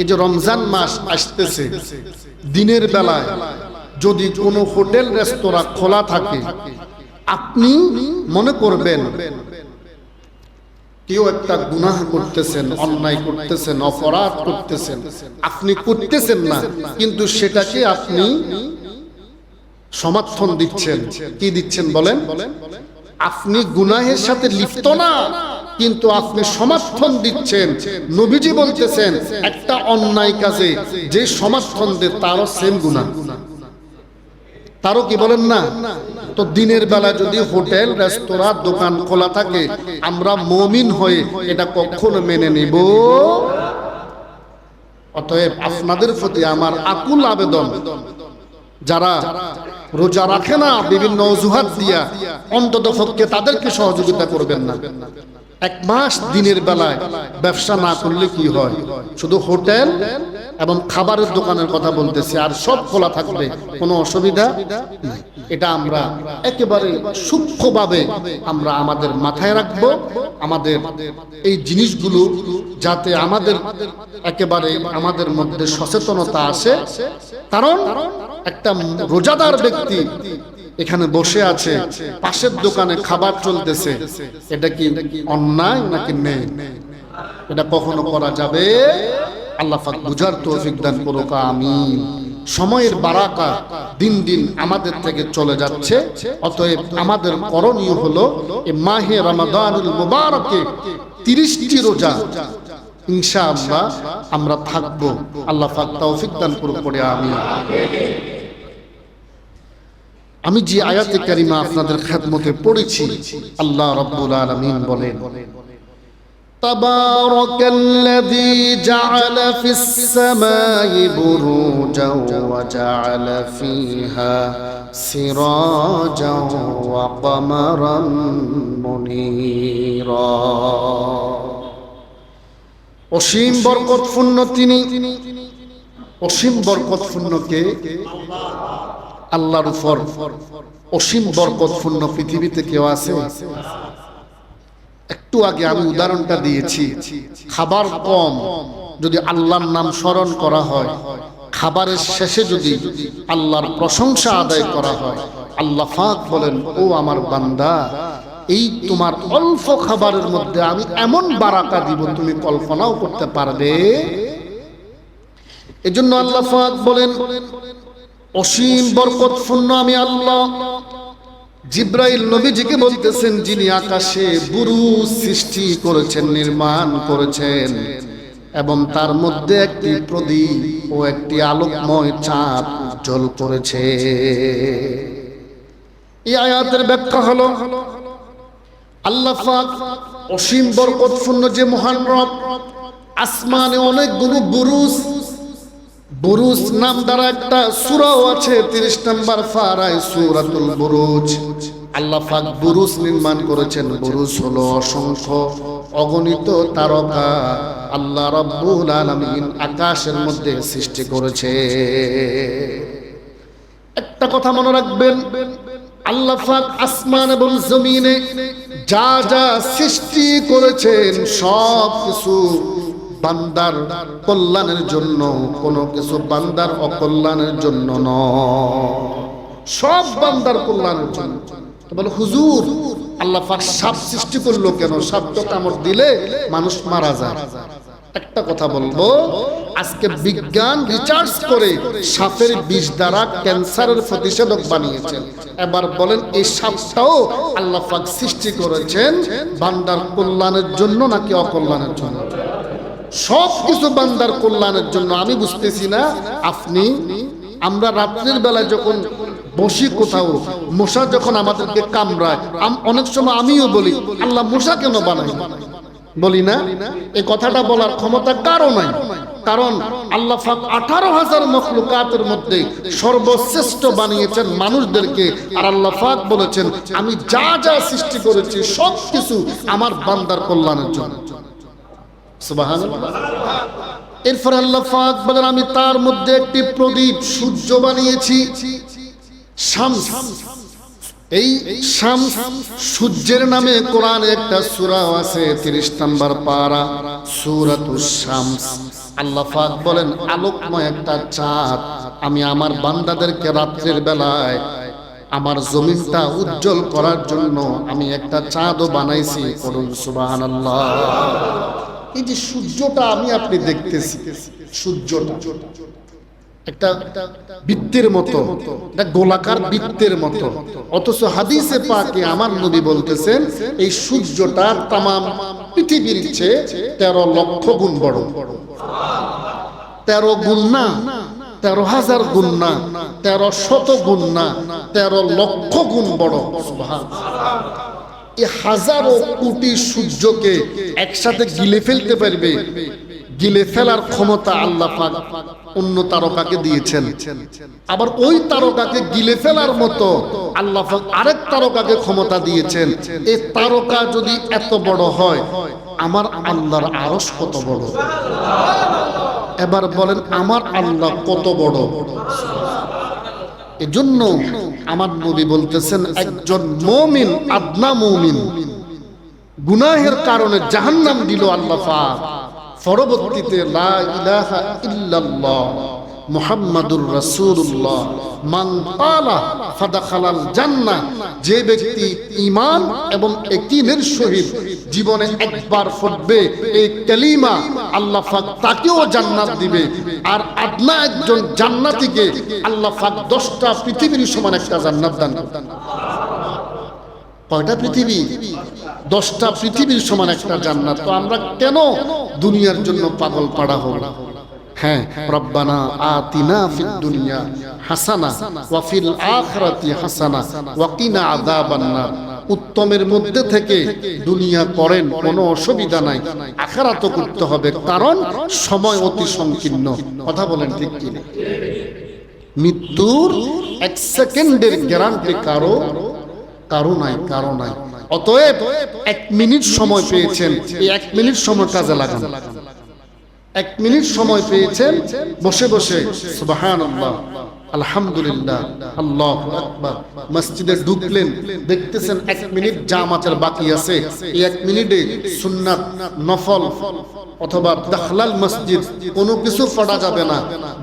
এই যে রমজান মাস আসতেছে, দিনের বেলায় যদি কোনো হোটেল, রেস্তোরাঁ খোলা থাকে, আপনি মনে করবেন কেউ একটা গুনাহ করতেছেন, অন্যায় করতেছেন, অপরাধ করতেছেন, আপনি করতেছেন না, কিন্তু সেটাকে আপনি সমর্থন দিচ্ছেন। কি দিচ্ছেন বলেন? আপনি গুনাহের সাথে লিপ্ত না। কিন্তু আপনি সমর্থন দিচ্ছেন। নবীজি বলতেছেন, একটা অন্যায় কাজে যে সমর্থন দেয় তারও সেম গুনাহ। তারও কি বলেন না? তো দিনের বেলা যদি হোটেল, রেস্তোরাঁ, দোকান খোলা থাকে, আমরা মমিন হয়ে এটা কখনো মেনে নিব? অতএব আপনাদের প্রতি আমার আকুল আবেদন, যারা রোজা রাখে না, বিভিন্ন অজুহাত দিয়া অন্তত তাদেরকে সহযোগিতা করবেন না। এক মাস দিনের বেলায় ব্যবসা না করলে কি হয়? শুধু হোটেল এবং খাবারের দোকানের কথা বলতেছি, আর সব খোলা থাকবে, কোনো অসুবিধা এটা আমরা একেবারে সূক্ষ্মভাবে আমরা আমাদের মাথায় রাখব। আমাদের এই জিনিসগুলো যাতে আমাদের একেবারে আমাদের মধ্যে সচেতনতা আসে। কারণ একটা রোজাদার ব্যক্তি এখানে বসে আছে, পাশের দোকানে খাবার চলতেছে। এটা কি অন্যায় নাকি নেই এটা কখনো করা যাবে? আল্লাহ পাক বুঝার তৌফিক দান করুক, আমিন। সময়ের বারাকা দিন দিন আমাদের থেকে চলে যাচ্ছে, অতএব আমাদের করণীয় হলো মাহে রমাদানুল মুবারকে তিরিশটি রোজা। ইনশাআল্লাহ আমরা থাকব। আল্লাহ পাক তৌফিক দান করুক করে আমিন। আমি যে আয়াতে কারিমা আপনাদের খেদমতে পড়েছি, আল্লাহ রব্বুল আলমিন বলেন تبارك الذي جعل في السماء بروجا وجعل فيها سراجا وقمرا منيرا অসীম বরকতপূর্ণ তিনি, অসীম বরকতপূর্ণকে আল্লাহ আল্লাহর উপর অসীম বরকতপূর্ণ পৃথিবীতে কেউ আছে? একটু আগে আমি উদাহরণটা দিয়েছি। খাবার কম যদি আল্লাহর নাম স্মরণ করা হয়, খাবারের শেষে যদি আল্লাহর প্রশংসা আদায় করা হয়, আল্লাহ ফাক বলেন, ও আমার বান্দা, এই তোমার অল্প খাবারের মধ্যে আমি এমন বারাকা দিব, তুমি কল্পনাও করতে পারবে? এজন্য আল্লাহ ফাক বলেন অসীম বরকতপূর্ণ আমি আল্লাহ। জিব্রাইল নবীজিকে বলতেছেন, যিনি আকাশে বুরু সৃষ্টি করেছেন, নির্মাণ করেছেন, এবং তার মধ্যে একটি প্রদীপ ও একটি আলোকময় চাঁদ জল করেছে। এই আয়াতের ব্যাখ্যা হলো, আল্লাহ অসীম বরকতপূর্ণ যে মহান রব, আসমানে অনেকগুলো বুরুজ বুরুজ নাম দ্বারা একটা সূরাও আছে 30 নম্বর ফারায় সূরাতুল বুরুজ। আল্লাহ পাক বুরুজ নির্মাণ করেছেন। বুরুজ হলো অসংখ্য অগণিত তারকা আল্লাহ রাব্বুল আলামিন আকাশের মধ্যে সৃষ্টি করেছে। একটা কথা মনে রাখবেন, আল্লাহ পাক আসমান এবং জমিনে যা যা সৃষ্টি করেছেন সব কিছু বান্দার কল্যাণের জন্য, কোনো কিছু বান্দার অকল্যাণের জন্য নয়। সব বান্দার কল্যাণের জন্য। বলে, হুজুর, আল্লাহ পাক সাপ সৃষ্টি করল কেন? সাপ তো কামড় দিলে মানুষ মারা যায়। একটা কথা বলব, আজকে বিজ্ঞান রিচার্জ করে সাপের বিষ দ্বারা ক্যান্সারের প্রতিষেধক বানিয়েছেন। এবার বলেন, এই সাপটাও আল্লাহ পাক সৃষ্টি করেছেন বান্দার কল্যাণের জন্য নাকি অকল্যাণের জন্য? সব কিছু বান্দার কল্যাণের জন্য আমি বুঝতেছি না। আপনি, আমরা রাত্রির বেলায় যখন বসি কোথাও, মশা যখন আমাদেরকে কামড়ায় অনেক সময় আমিও বলি, আল্লাহ মশা কেন বানাই বলি না। এই কথাটা বলার ক্ষমতা কারও নাই। কারণ আল্লাহ ফাক আঠারো হাজার মখলুকাতের মধ্যে সর্বশ্রেষ্ঠ বানিয়েছেন মানুষদেরকে। আর আল্লাহ ফাক বলেছেন, আমি যা যা সৃষ্টি করেছি সব কিছু আমার বান্দার কল্যাণের জন্য। এরপর আল্লাহ পাক বলেন, আমি তার মধ্যে একটি প্রদীপ সূর্য বানিয়েছি। এই শামস সূর্যের নামে কোরআনে একটা সূরা আছে 30 নম্বর পারা, সূরাতুস শামস। আল্লাহ বলেন, আলোকময় একটা চাঁদ। আমি আমার বান্দাদেরকে রাত্রের বেলায় আমার জমিনটা উজ্জ্বল করার জন্য আমি একটা চাঁদও বানাইছি। করুন সুবাহান এই যে সূর্যটা আমি আপনি দেখতেছি, সূর্যটা, একটা বৃত্তের মতো গোলাকার বৃত্তের মতো। অথচ হাদিসে পাকে আমার নবী বলতেছেন, এই সূর্যটার তামাম পৃথিবীর চেয়ে তেরো লক্ষ গুণ বড়। তেরো গুণ না, তেরো হাজার গুণ না, তেরো শত গুণ না, তেরো লক্ষ গুণ বড়। সুবহান। হাজারো কোটি সূর্যকে একসাথে গিলে ফেলতে পারবে। গিলে ফেলার ক্ষমতা আল্লাহ পাক অন্য তারকাকে দিয়েছেন। আবার ওই তারকাকে গিলে ফেলার মতো আল্লাহ পাক আরেক তারকাকে ক্ষমতা দিয়েছেন। এই তারকা যদি এত বড় হয়, আমার আল্লাহর আরস কত বড়? এবার বলেন, আমার আল্লাহ কত বড়? এজন্য আমার নবী বলতেছেন, একজন মমিন, আদনা মমিন, গুনাহের কারণে জাহান্নাম দিল আল্লাহ পরবর্তীতে লা মান জান্নাহ। যে ব্যক্তি ঈমান এবং ইয়াকিনের সহিত জীবনে একবার পড়বে এই কালিমা আল্লাহ পাক তাকেও জান্নাত দিবে। আর আদনা একজন জান্নাতীকে আল্লাহ পাক 10টা পৃথিবীর সমান একটা জান্নাত দান কয়টা পৃথিবী? দশটা পৃথিবীর সমান একটা জান্নাত। তো আমরা কেন দুনিয়ার জন্য পাগল পাড়া হব? হ্যাঁ রব্বানা আতিনা ফিদ দুনিয়া হাসানা, ওয়া ফিল আখিরাতি হাসানা, ওয়া কিনা আযাবান নার উত্তমের মধ্যে থেকে দুনিয়া করেন, কোনো অসুবিধা নাই। আখিরাতও করতে হবে, কারণ সময় অতি সংকীর্ণ। কথা বলেন ঠিক কি? মৃত্যুর এক সেকেন্ডের গ্যারান্টি কারও? কারও নাই কারও নাই। অতএব এক মিনিট সময় পেয়েছেন, এই এক মিনিট সময় কাজে লাগান। এক মিনিট সময় পেয়েছেন, বসে বসে সুবাহান আলহামদুলিল্লাহ, আল্লাহ আকবার। মসজিদে ঢুকলেন, দেখতেছেন এক মিনিট জামাতের বাকি আছে। এই এক মিনিটে সুন্নাত, নফল অথবা দাখলাল মসজিদ, কোনো কিছু পড়া যাবে না।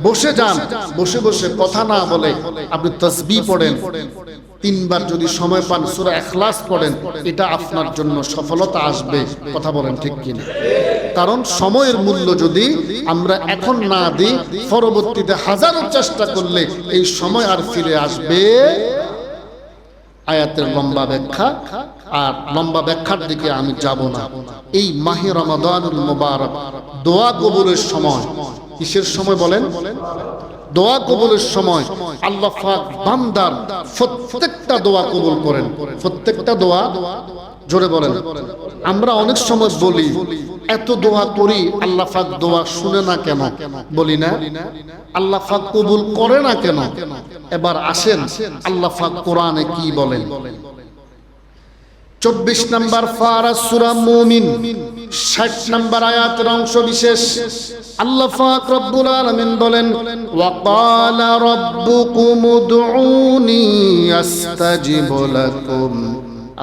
বসে যান, বসে বসে কথা না বলে আপনি তসবি পড়েন। তিনবার যদি সময় পান, সূরা ইখলাস পড়েন, এটা আপনার জন্য সফলতা আসবে। কথা বলেন ঠিক কিনা? কারণ সময়ের মূল্য যদি আমরা এখন না দিই, পরবর্তীতে হাজারো চেষ্টা করলে এই সময় আর ফিরে আসবে। আয়াতের লম্বা ব্যাখ্যা, আর লম্বা ব্যাখ্যার দিকে আমি যাব না। এই মাহে রমাদানুল মুবারক, দোয়া কবুলের সময়। কিসের সময় বলেন? দোয়া কবুলের সময়। আল্লাহ বান্দার প্রত্যেকটা দোয়া কবুল করেন। প্রত্যেকটা দোয়া জোরে বলেন। আমরা অনেক সময় বলি, এত দোয়া করি, আল্লাহ পাক দোয়া শুনে না কেন? বলি না। আল্লাহ পাক কবুল করে না কেন? এবার আসেন, আল্লাহ পাক কোরআনে কি বলেন? চব্বিশ নম্বর ফারা সুরা মুমিন, ষাট নম্বর আয়াতের অংশ বিশেষ। আল্লাহ পাক রব্বুল আলামিন বলেন ওয়াকাল রাব্বুকুম উদউনি আস্তাজিব লাকুম।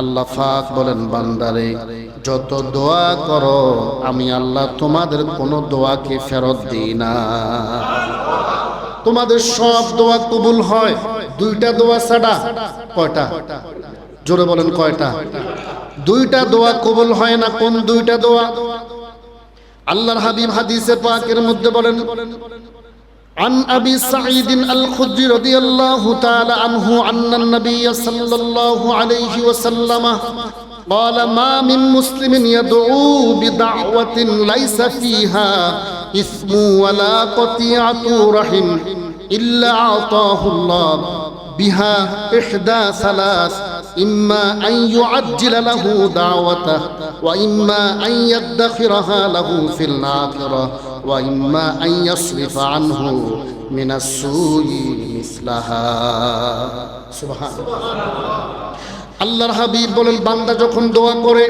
আল্লাহ পাক বলেন, বান্দারে, যত দোয়া করো, আমি আল্লাহ তোমাদের কোনো দোয়াকে ফেরত দিই না। তোমাদের সব দোয়া কবুল হয়, দুইটা দোয়া ছাড়া। কয়টা? জোরে বলেন, কয়টা? দুইটা দোয়া কবুল হয় না, কোন দুইটা দোয়া? আল্লাহর হাবিব হাদিসে পাকের মধ্যে বলেন عن أبي سعيد الخدري رضي الله تعالى عنه أن النبي صلى الله عليه وسلم قال ما من مسلم يدعو بدعوة ليس فيها إثم ولا قطيعة رحم إلا أعطاه الله بها إحدى ثلاث إما أن يعجل له دعوته وإما أن يدخرها له في الآخرة. وإما أن يصرف عنه من السوء مثلها سبحان আল্লাহর হাবিব বলেন বান্দা যখন দোয়া করে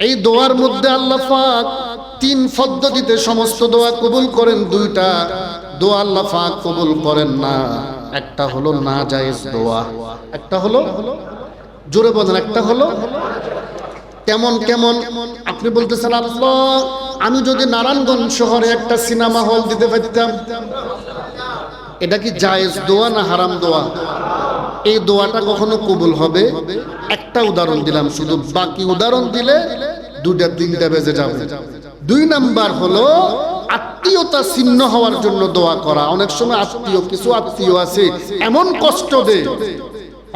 এই দোয়ার মধ্যে আল্লাহ পাক তিন পদ্ধতিতে সমস্ত দোয়া কবুল করেন দুইটা দোয়া আল্লাহ পাক কবুল করেন না একটা হলো না জায়েজ দোয়া একটা হলো জোরে বলেন একটা হলো কেমন কেমন? আপনি বলতেছেন, আল্লাহ, আমি যদি নারায়ণগঞ্জ শহরে একটা সিনেমা হল দিতে পারতাম, এটা কি জায়েজ দোয়া না হারাম দোয়া? এই দোয়াটা কখনো কবুল হবে? একটা উদাহরণ দিলাম শুধু, বাকি উদাহরণ দিলে দুটা তিনটা বেজে যাবে। দুই নাম্বার হলো, আত্মীয়তা ছিন্ন হওয়ার জন্য দোয়া করা। অনেক সময় আত্মীয়, কিছু আত্মীয় আছে, এমন কষ্ট দেয়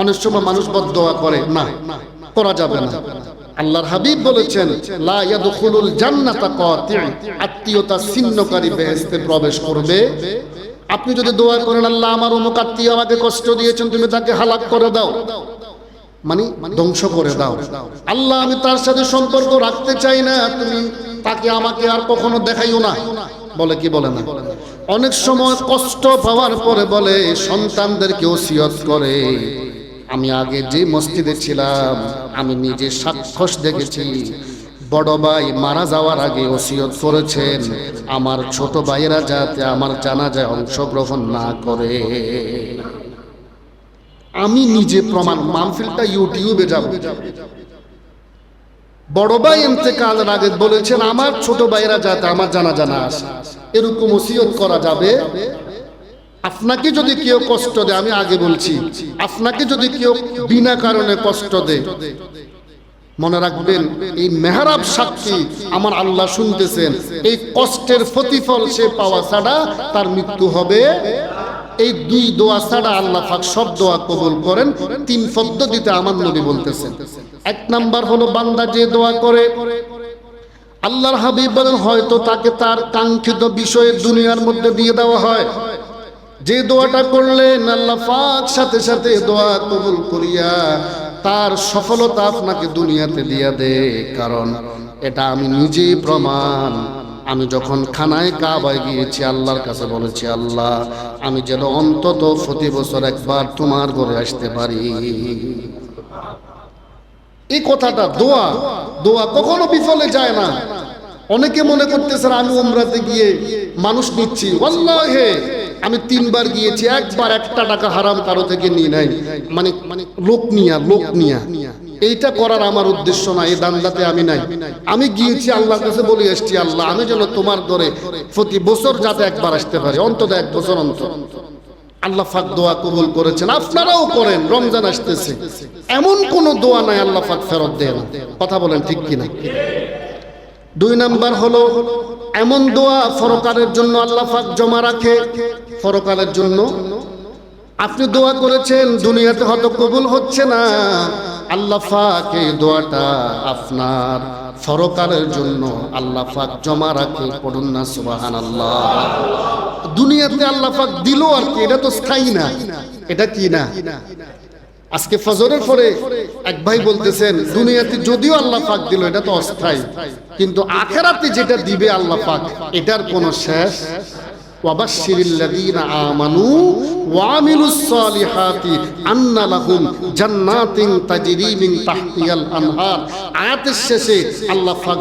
অনেক সময় মানুষ বদ দোয়া করে, না, করা যাবে না। আল্লাহর হাবিব বলেছেন, লা ইয়াদখুলুল জান্নাতা কাতি আত্মীয়তা ছিন্নকারী বেহেশতে প্রবেশ করবে। আপনি যদি দোয়া করেন, আল্লাহ আমার অমুক আত্মীয় আমাকে কষ্ট দিয়েছেন, তুমি তাকে হালাক করে দাও। মানে ধ্বংস করে দাও। আল্লাহ, আমি তার সাথে সম্পর্ক রাখতে চাই না, তুমি তাকে আমাকে আর কখনো দেখাইও না। বলে কি বলে না? অনেক সময় কষ্ট পাওয়ার পরে বলে, সন্তানদেরকে ওসিয়ত করে। আমি আগে যে মসজিদে ছিলাম, আমি নিজে সাক্ষস দেখেছি। বড় ভাই মারা যাওয়ার আগে ওসিয়ত করেছেন, আমার ছোট ভাইয়েরা যাতে আমার জানাজায় অংশগ্রহণ না করে। আমি নিজে প্রমাণ, মাহফিলটা ইউটিউবে যাব। বড় ভাই ইন্তেকালের আগে বলেছেন, আমার ছোট ভাইরা যাতে আমার জানা জানা আসে। এরকম ওসিয়ত করা যাবে? আপনাকে যদি কেউ কষ্ট দেয়, আমি আগে বলছি, আপনাকে যদি কেউ বিনা কারণে কষ্ট দেয়, মনে রাখবেন, এই মেহরাব সাক্ষী আমার আল্লাহ শুনতেছেন, এই কষ্টের প্রতিফল সে পাওয়া ছাড়া তার মৃত্যু হবে। এই দুই দোয়া ছাড়া আল্লাহ পাক সব দোয়া কবুল করেন, তিন পদ্ধতিতে আমার নবী বলতেছেন। এক নাম্বার হলো, বান্দা যে দোয়া করে, আল্লাহর হাবিব বলেন, হয়তো তাকে তার কাঙ্ক্ষিত বিষয়ে দুনিয়ার মধ্যে দিয়ে দেওয়া হয়। যে দোয়াটা করলেন, আল্লাহ পাক সাথে সাথে দোয়া কবুল করিয়া তার সফলতা আপনাকে দুনিয়াতে দিয়া দে। কারণ এটা আমি নিজেই প্রমাণ। আমি যখন খানায় কাবায় গিয়েছি, আল্লাহর কাছে বলেছি, আল্লাহ, আমি যেন অন্তত প্রতি বছর একবার তোমার ঘরে আসতে পারি। এই কথাটা দোয়া দোয়া কখনো বিফলে যায় না। অনেকে মনে করতেছে, আমি উমরাতে গিয়ে মানুষ নিচ্ছি। ওয়াল্লাহে আমি তিনবার গিয়েছি, একবার একটা টাকা হারাম কারও থেকে নিয়ে নাই। মানে মানে লোক নিয়া লোক নিয়া। এইটা করার আমার উদ্দেশ্য না, এই দান্দাতে আমি নাই। আমি গিয়েছি আল্লাহর কাছে বলে এসছি, আল্লাহ, আমি যেন তোমার ঘরে প্রতি বছর যাতে একবার আসতে পারি, অন্তত এক বছর অন্তর। আল্লাহ ফাক দোয়া কবুল করেছেন। আপনারাও করেন, রমজান আসতেছে। এমন কোন দোয়া নাই আল্লাহ ফাক ফেরত দেয় না কথা বলেন ঠিক কিনা? দুই নাম্বার হলো, এমন দোয়া ফরকারের জন্য আল্লাহ পাক জমা রাখে। ফরকারের জন্য আপনি দোয়া করেছেন, দুনিয়াতে হয়তো কবুল হচ্ছে না। আল্লাহ পাক এই দোয়াটা আপনার ফরকারের জন্য আল্লাহ পাক জমা রাখে, পড়ুন না সুবাহান আল্লাহ দুনিয়াতে আল্লাহ পাক দিল আর কি, এটা তো স্থায়ী না। এটা কি না? আজকে ফজরের পরে এক ভাই বলতেছেন, দুনিয়াতে যদিও আল্লাহ পাক দিল, এটা তো অস্থায়ী। কিন্তু আখেরাতে যেটা দিবে আল্লাহ পাক, এটার কোনো শেষ? শেষে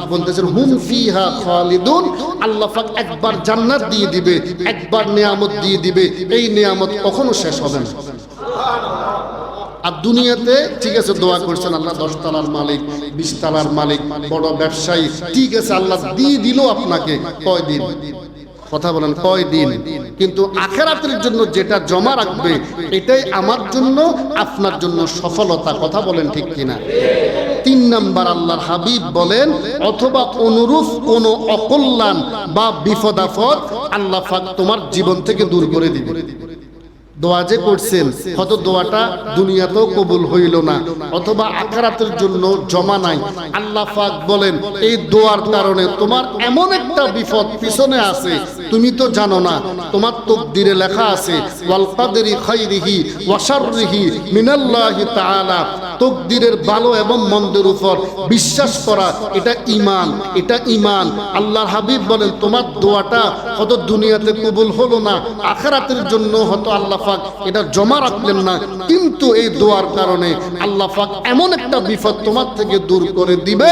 বলতেছেন, হুম ফিহা একবার জান্নাত দিয়ে দিবে, একবার নিয়ামত দিয়ে দিবে, এই নিয়ামত কখনো শেষ হবে না। আর দুনিয়াতে ঠিক আছে, দোয়া করছেন আল্লাহ দশ তালার মালিক বিশ তালার মালিক, বড় ব্যবসায়ী, ঠিক আছে, আল্লাহ দিয়ে দিল আপনাকে কয়দিন? কথা বলেন কয় দিন কিন্তু আখেরাতের জন্য যেটা জমা রাখবে, এটাই আমার জন্য, আপনার জন্য সফলতা। কথা বলেন ঠিক কিনা? তিন নাম্বার আল্লাহর হাবিব বলেন, অথবা অনুরূপ কোন অকল্যাণ বা বিপদাফত আল্লাহ তোমার জীবন থেকে দূর করে দিবে। দোয়া যে করছেন, হয়তো দোয়াটা দুনিয়াতেও কবুল হইল না, অথবা আখারাতের জন্য জমা নাই। আল্লাহ পাক বলেন, এই দোয়ার কারণে তোমার এমন একটা বিপদ পিছনে আছে, তুমি তো জানো না, তোমার তকদিরে লেখা আছে ওয়াল কাদেরি খাইরিহি ওয়া শাররিহি মিনাল্লাহি তাআলা। তকদিরের ভালো এবং মন্দের উপর বিশ্বাস করা, এটা ইমান এটা ইমান আল্লাহর হাবিব বলেন, তোমার দোয়াটা হয়তো দুনিয়াতে কবুল হলো না, আখেরাতের জন্য হয়তো আল্লাহ পাক এটা জমা রাখলেন না। কিন্তু এই দোয়ার কারণে আল্লাহ পাক এমন একটা বিপদ তোমার থেকে দূর করে দিবে।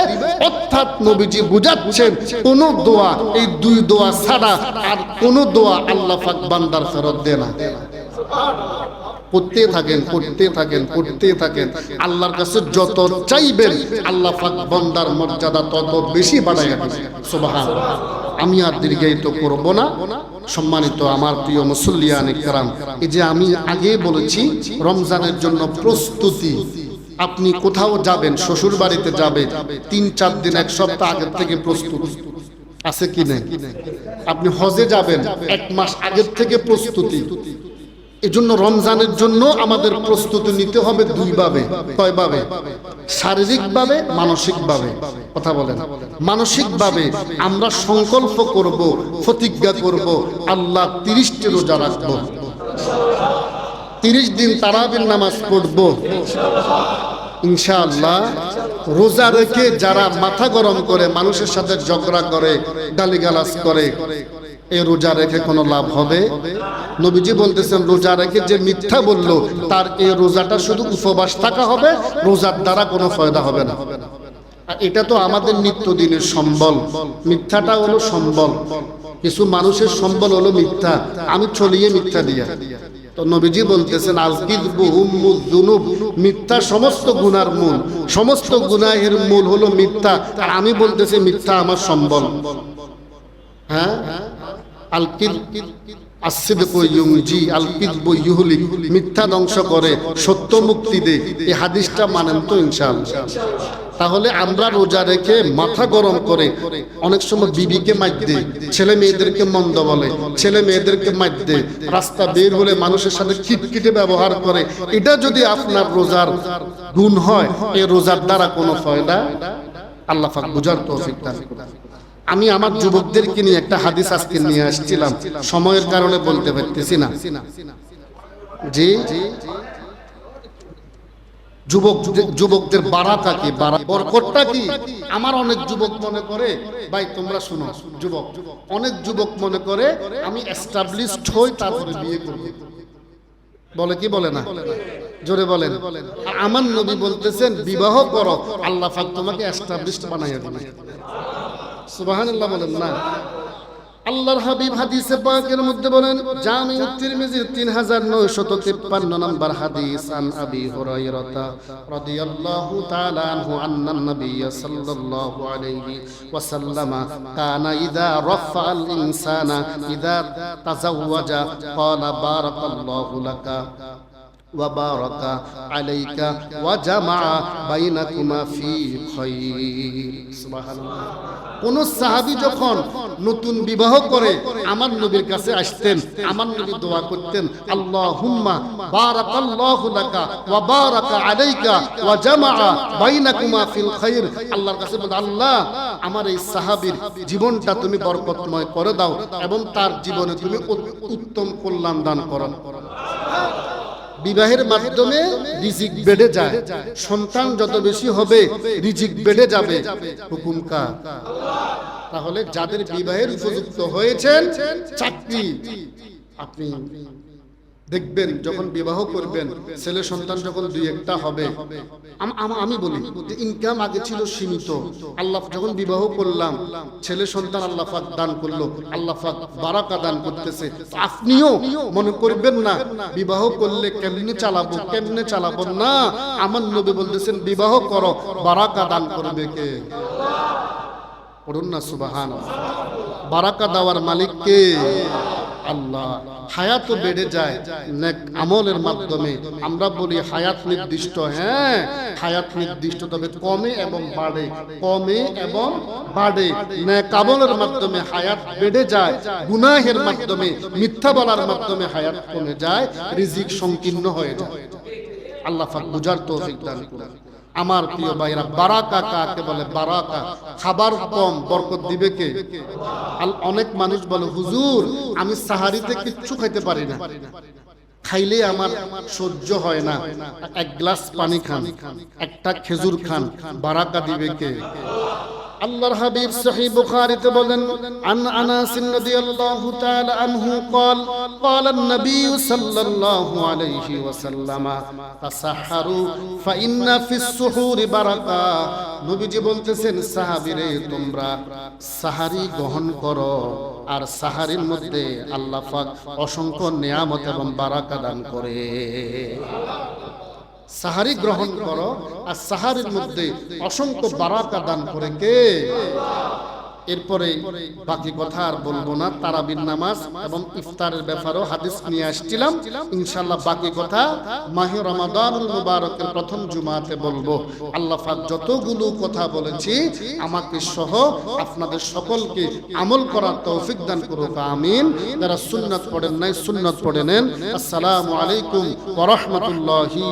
অর্থাৎ নবীজি বুঝাচ্ছেন, কোন দোয়া, এই দুই দোয়া ছাড়া আর কোন দোয়া আল্লাহ পাক বান্দার ফেরত দেয় না। করতে থাকেন করতে থাকেন করতে থাকেন। আল্লাহর কাছে যত চাইবেন, আল্লাহ পাক বান্দার মর্যাদা তত বেশি বাড়াইয়া দিবেন। সুবহানাল্লাহ আমি আর দীর্ঘায়িত করব না। সম্মানিত আমার প্রিয় মুসল্লিয়ান ইকরাম এই যে আমি আগে বলেছি, রমজানের জন্য প্রস্তুতি। আপনি কোথাও যাবেন শ্বশুর বাড়িতে যাবে, তিন, চার দিন, এক সপ্তাহ আগের থেকে প্রস্তুত। আছে কি নেই? আপনি হজে যাবেন, এক মাস আগের থেকে প্রস্তুতি। এজন্য রমজানের জন্য আমাদের প্রস্তুতি নিতে হবে দুই ভাবে। কয় ভাবে? শারীরিক ভাবে মানসিক ভাবে কথা বলেন। মানসিক ভাবে আমরা সংকল্প করব, প্রতিজ্ঞা করব, আল্লাহ তিরিশটি রোজা রাখব। তিরিশ দিন তারাবির নামাজ পড়ব। ইনশাআল্লাহ রোজা রেখে যারা মাথা গরম করে, মানুষের সাথে ঝগড়া করে, গালিগালাজ করে এই রোজা রেখে কোনো লাভ হবে? নবীজি বলতেছেন, রোজা রেখে যে মিথ্যা বলল, তার এই রোজাটা শুধু উপবাস থাকা হবে, রোজার দ্বারা কোনো ফায়দা হবে না। এটা তো আমাদের নিত্যদিনের সম্বল। মিথ্যাটা হলো সম্বল। কিছু মানুষের সম্বল হলো মিথ্যা। আমি চলিয়ে মিথ্যা দিয়া। তো নবীজি বলতেছেন আজকিদ জুনুব মিথ্যা সমস্ত গুনার মূল। সমস্ত গুনাহের মূল হলো মিথ্যা। আর আমি বলতেছি, মিথ্যা আমার সম্বল। হ্যাঁ? দে তাহলে আমরা রোজা রেখে মাথা গরম করে, অনেক সময় বিবিকে মাইর দেয় ছেলে মেয়েদেরকে মন্দ বলে, ছেলে মেয়েদেরকে মাইর দেয় রাস্তা বের হলে মানুষের সাথে খিটখিটে ব্যবহার করে, এটা যদি আপনার রোজার গুণ হয় এই রোজার দ্বারা কোনো ফয়দা আল্লাহ বুঝার তৌফিক দান। আমি আমার যুবকদেরকে নিয়ে একটা হাদিস আজকে নিয়ে আসছিলাম। সময়ের কারণে বলতে পারতেছি না। জি যুবক যুবকদের কি? আমার অনেক যুবক মনে করে, ভাই, তোমরা শুনো, যুবক, অনেক যুবক মনে করে, আমি এস্টাবলিশড হই, তারপরে বিয়ে করব। বলে কি বলে না? জোরে বলেন। আমার নবী বলতেছেন, বিবাহ করো, আল্লাহ পাক তোমাকে এস্টাবলিশড দিবে সুবহানাল্লাহ বলেন না। আল্লাহর হাবিব হাদিসে পাকের মধ্যে বলেন জামি তিরমিজির 3953 নম্বর হাদিস, আন আবি হুরায়রাতা রাদিয়াল্লাহু তাআলা আনহু আন্না নবিয়্য সাল্লাল্লাহু আলাইহি ওয়াসাল্লাম কানা ইযা রাফা আল ইনসানা ইযা তাজাওয়াজা, ক্বালা বারাকাল্লাহু লাকা। وبارك عليك وجمع بينكما في خير سبحان الله কোন সাহাবী যখন নতুন বিবাহ করে আমার নবীর কাছে আসতেন আমার নবী দোয়া করতেন আল্লাহুম্মা বারাকাল্লাহু লাকা ওয়া বারাকা আলাইকা ওয়া জামাআ বাইনাকুমা ফিল খাইর আল্লাহর কাছে বলেন আল্লাহ আমার এই সাহাবীর জীবনটা তুমি বরকতময় করে দাও এবং তার জীবনে তুমি উত- উত্তম কল্যাণ দান করো বিবাহের মাধ্যমে রিজিক বেড়ে যায়। সন্তান যত বেশি হবে, রিজিক বেড়ে যাবে। হুকুম কা তাহলে যাদের বিবাহের উপযুক্ত হয়েছেন, চাকরি। আপনি দেখবেন, যখন বিবাহ করবেন, ছেলে সন্তান যখন দুই একটা হবে, আম- বলি ইনকাম আগে ছিল সীমিত। আল্লাহ যখন বিবাহ করলাম, ছেলে সন্তান আল্লাহ পাক দান করল, আল্লাহ পাক বারাকা দান করতেছে। আপনিও মনে করবেন না, বিবাহ করলে কেমনে চালাবো কেমনে চালাবো না? আমার নবী বলতেছেন, বিবাহ করো, বারাকা দান করবে কে? পড়ুন না সুবাহান বারাকা দেওয়ার মালিক কে? আল্লাহ। হায়াত বেড়ে যায়। আমলের মাধ্যমে। আমরা বলি হায়াত নির্দিষ্ট হ্যাঁ। হায়াত নির্দিষ্ট, তবে কমে এবং বাড়ে। কমে এবং বাড়ে। নেক আমলের মাধ্যমে হায়াত বেড়ে যায়। গুনাহের মাধ্যমে, মিথ্যা বলার মাধ্যমে হায়াত কমে যায়। রিজিক সংকীর্ণ হয়ে যায়। আল্লাহ বুঝার তৌফিক দান করুন। আমার প্রিয় ভাইরা, বারাকা কাকে বলে? বারাকা। খাবার কম, বরকত দিবে কে? অনেক মানুষ বলে, হুজুর, আমি সাহারিতে কিচ্ছু খাইতে পারি না। খাইলে আমার সহ্য হয় না। এক গ্লাস পানি খান, একটা খেজুর খান, বারাকা দিবে কে? আল্লাহর হাবিব সহিহ বুখারীতে বলেন আন আনাস রাদিয়াল্লাহু তাআলা আনহু قال قال النبي صلى الله عليه وسلم تسحروا فإن في السحور بركة নবীজি বলতেছেন সাহাবীরে তোমরা সাহারি গ্রহণ করো আর সাহারির মধ্যে আল্লাহ পাক অসংখ্য নিয়ামত এবং বারাকা দান করে সাহারি গ্রহণ করো আর সাহারির মধ্যে অসংখ্য বারাকা দান করে কে? এরপরে বাকি কথা আর বলব না, তারাবির নামাজ এবং ইফতারের ব্যাপারেও হাদিস নিয়ে আসছিলাম। ইনশাল্লাহ বাকি কথা মাহি রমাদানুল মুবারকের প্রথম জুমাতে বলব। আল্লাহ যতগুলো কথা বলেছি, আমাকে সহ আপনাদের সকলকে আমল করার তৌফিক দান করুক, আমিন। যারা সুন্নাত পড়েন নাই, সুন্নাত পড়ে নেন। আসসালামু আলাইকুম ওয়া রাহমাতুল্লাহি